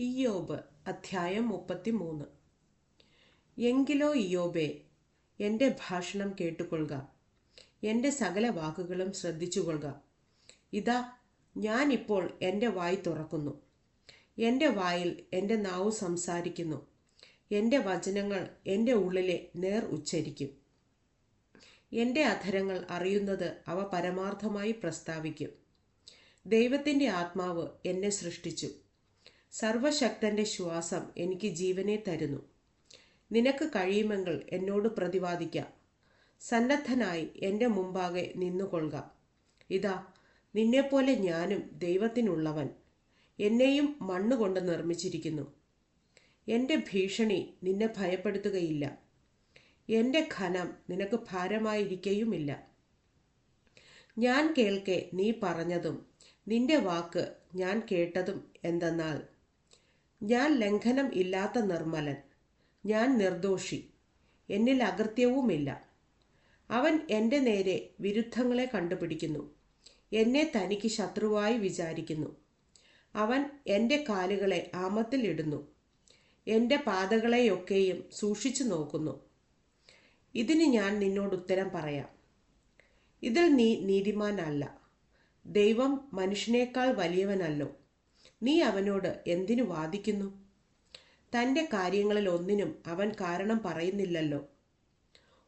ഇയ്യോബ് അധ്യായം മുപ്പത്തിമൂന്ന്. എങ്കിലോ ഇയ്യോബെ എന്റെ ഭാഷണം കേട്ടുകൊള്ളുക. എന്റെ സകല വാക്കുകളും ശ്രദ്ധിച്ചുകൊള്ളുക. ഇതാ ഞാനിപ്പോൾ എന്റെ വായി തുറക്കുന്നു. എന്റെ വായിൽ എന്റെ നാവ് സംസാരിക്കുന്നു. എന്റെ വചനങ്ങൾ എന്റെ ഉള്ളിലെ നേർ ഉച്ചരിക്കും. എന്റെ അധരങ്ങൾ അറിയുന്നത് അവ പരമാർത്ഥമായി പ്രസ്താവിക്കും. ദൈവത്തിന്റെ ആത്മാവ് എന്നെ സൃഷ്ടിച്ചു. സർവശക്തന്റെ ശ്വാസം എനിക്ക് ജീവനെ തരുന്നു. നിനക്ക് കഴിയുമെങ്കിൽ എന്നോട് പ്രതിവാദിക്കാം. സന്നദ്ധനായി എന്റെ മുമ്പാകെ നിന്നുകൊള്ളുക. ഇതാ നിന്നെപ്പോലെ ഞാനും ദൈവത്തിനുള്ളവൻ. എന്നെയും മണ്ണുകൊണ്ട് നിർമ്മിച്ചിരിക്കുന്നു. എന്റെ ഭീഷണി നിന്നെ ഭയപ്പെടുത്തുകയില്ല. എന്റെ ഖനം നിനക്ക് ഭാരമായിരിക്കുകയുമില്ല ഞാൻ കേൾക്കെ നീ പറഞ്ഞതും നിന്റെ വാക്ക് ഞാൻ കേട്ടതും എന്തെന്നാൽ ഞാൻ ലംഘനം ഇല്ലാത്ത നിർമ്മലൻ. ഞാൻ നിർദോഷി. എന്നിൽ അകൃത്യവുമില്ല. അവൻ എന്റെ നേരെ വിരുദ്ധങ്ങളെ കണ്ടുപിടിക്കുന്നു. എന്നെ തനിക്ക് ശത്രുവായി വിചാരിക്കുന്നു. അവൻ എന്റെ കാലുകളെ ആമത്തിൽ ഇടുന്നു. എന്റെ പാതകളെയൊക്കെയും സൂക്ഷിച്ചു നോക്കുന്നു. ഇതിന് ഞാൻ നിന്നോട് ഉത്തരം പറയാം. ഇതിൽ നീ നീതിമാനല്ല. ദൈവം മനുഷ്യനേക്കാൾ വലിയവനല്ലോ. നീ അവനോട് എന്തിനു വാദിക്കുന്നു? തന്റെ കാര്യങ്ങളിൽ ഒന്നിനും അവൻ കാരണം പറയുന്നില്ലല്ലോ.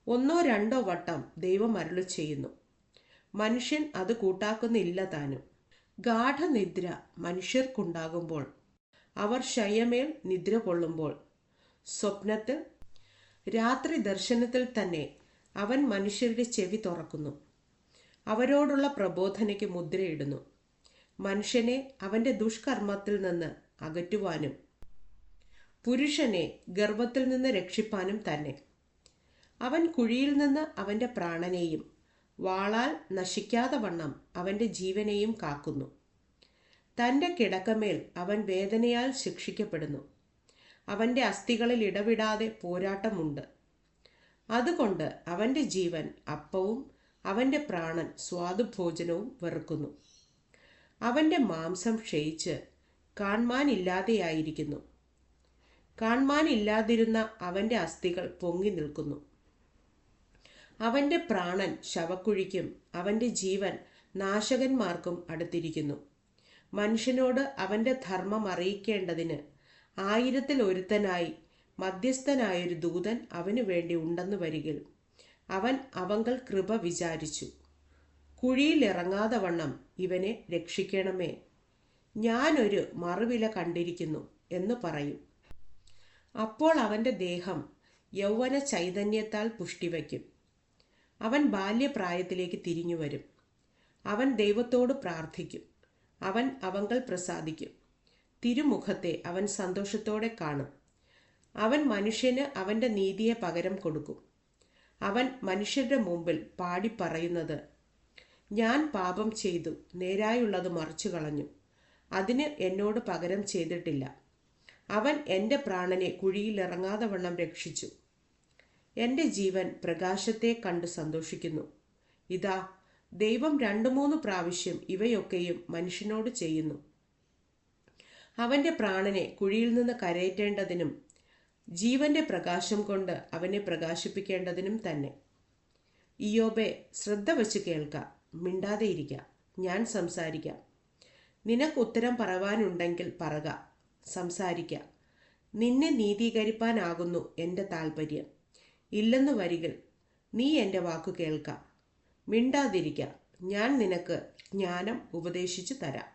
ഒന്നോ രണ്ടോ വട്ടം ദൈവം അരുളി ചെയ്യുന്നു. മനുഷ്യൻ അത് കൂട്ടാക്കുന്നില്ല താനും. ഗാഠനിദ്ര മനുഷ്യർക്കുണ്ടാകുമ്പോൾ അവർ ശയമേൽ നിദ്ര കൊള്ളുമ്പോൾ സ്വപ്നത്തിൽ രാത്രി ദർശനത്തിൽ തന്നെ അവൻ മനുഷ്യരുടെ ചെവി തുറക്കുന്നു. അവരോടുള്ള പ്രബോധനയ്ക്ക് മുദ്രയിടുന്നു. മനുഷ്യനെ അവന്റെ ദുഷ്കർമ്മത്തിൽ നിന്ന് അകറ്റുവാനും പുരുഷനെ ഗർഭത്തിൽ നിന്ന് രക്ഷിപ്പാനും തന്നെ. അവൻ കുഴിയിൽ നിന്ന് അവന്റെ പ്രാണനെയും വാളാൽ നശിക്കാതെ വണ്ണം അവന്റെ ജീവനെയും കാക്കുന്നു. തന്റെ കിടക്കമേൽ അവൻ വേദനയാൽ ശിക്ഷിക്കപ്പെടുന്നു. അവന്റെ അസ്ഥികളിൽ ഇടവിടാതെ പോരാട്ടമുണ്ട്. അതുകൊണ്ട് അവന്റെ ജീവൻ അപ്പവും അവന്റെ പ്രാണൻ സ്വാദുഭോജനവും വെറുക്കുന്നു. അവന്റെ മാംസം ക്ഷയിച്ച് കാൺമാനില്ലാതെയായിരിക്കുന്നു കാൺമാനില്ലാതിരുന്ന അവന്റെ അസ്ഥികൾ പൊങ്ങി നിൽക്കുന്നു. അവന്റെ പ്രാണൻ ശവക്കുഴിക്കും അവന്റെ ജീവൻ നാശകന്മാർക്കും അടുത്തിരിക്കുന്നു. മനുഷ്യനോട് അവന്റെ ധർമ്മം അറിയിക്കേണ്ടതിന് ആയിരത്തിൽ ഒരുത്തനായി മധ്യസ്ഥനായൊരു ദൂതൻ അവനു വേണ്ടി ഉണ്ടെന്ന് വരികിൽ അവൻ അവങ്കൽ കൃപ വിചാരിച്ചു. കുഴിയിലിറങ്ങാതെ വണ്ണം ഇവനെ രക്ഷിക്കണമേ. ഞാനൊരു മറുവില കണ്ടിരിക്കുന്നു എന്ന് പറയും. അപ്പോൾ അവന്റെ ദേഹം യൗവന ചൈതന്യത്താൽ പുഷ്ടിവയ്ക്കും. അവൻ ബാല്യപ്രായത്തിലേക്ക് തിരിഞ്ഞു വരും അവൻ ദൈവത്തോട് പ്രാർത്ഥിക്കും. അവൻ അവങ്കൽ പ്രസാദിക്കും. തിരുമുഖത്തെ അവൻ സന്തോഷത്തോടെ കാണും. അവൻ മനുഷ്യന് അവന്റെ നീതിയെ പകരം കൊടുക്കും. അവൻ മനുഷ്യരുടെ മുമ്പിൽ പാടിപ്പറയുന്നത് ഞാൻ പാപം ചെയ്തു നേരായുള്ളത് മറിച്ചു കളഞ്ഞു. അതിന് എന്നോട് പകരം ചെയ്തിട്ടില്ല. അവൻ എന്റെ പ്രാണനെ കുഴിയിലിറങ്ങാതെ വണ്ണം രക്ഷിച്ചു. എന്റെ ജീവൻ പ്രകാശത്തെ കണ്ട് സന്തോഷിക്കുന്നു. ഇതാ ദൈവം രണ്ടു മൂന്ന് പ്രാവശ്യം ഇവയൊക്കെയും മനുഷ്യനോട് ചെയ്യുന്നു. അവന്റെ പ്രാണനെ കുഴിയിൽ നിന്ന് കരയേറ്റേണ്ടതിനും ജീവന്റെ പ്രകാശം കൊണ്ട് അവനെ പ്രകാശിപ്പിക്കേണ്ടതിനും തന്നെ. ഇയോബെ ശ്രദ്ധ വച്ച് കേൾക്ക. മിണ്ടാതെ ഞാൻ സംസാരിക്കാം. നിനക്ക് ഉത്തരം പറവാനുണ്ടെങ്കിൽ പറക. സംസാരിക്ക. നിന്നെ നീതീകരിപ്പാനാകുന്നു എന്റെ താൽപ്പര്യം ഇല്ലെന്ന് വരികിൽ നീ എന്റെ വാക്കു കേൾക്ക. മിണ്ടാതിരിക്ക. ഞാൻ നിനക്ക് ജ്ഞാനം ഉപദേശിച്ചു തരാം.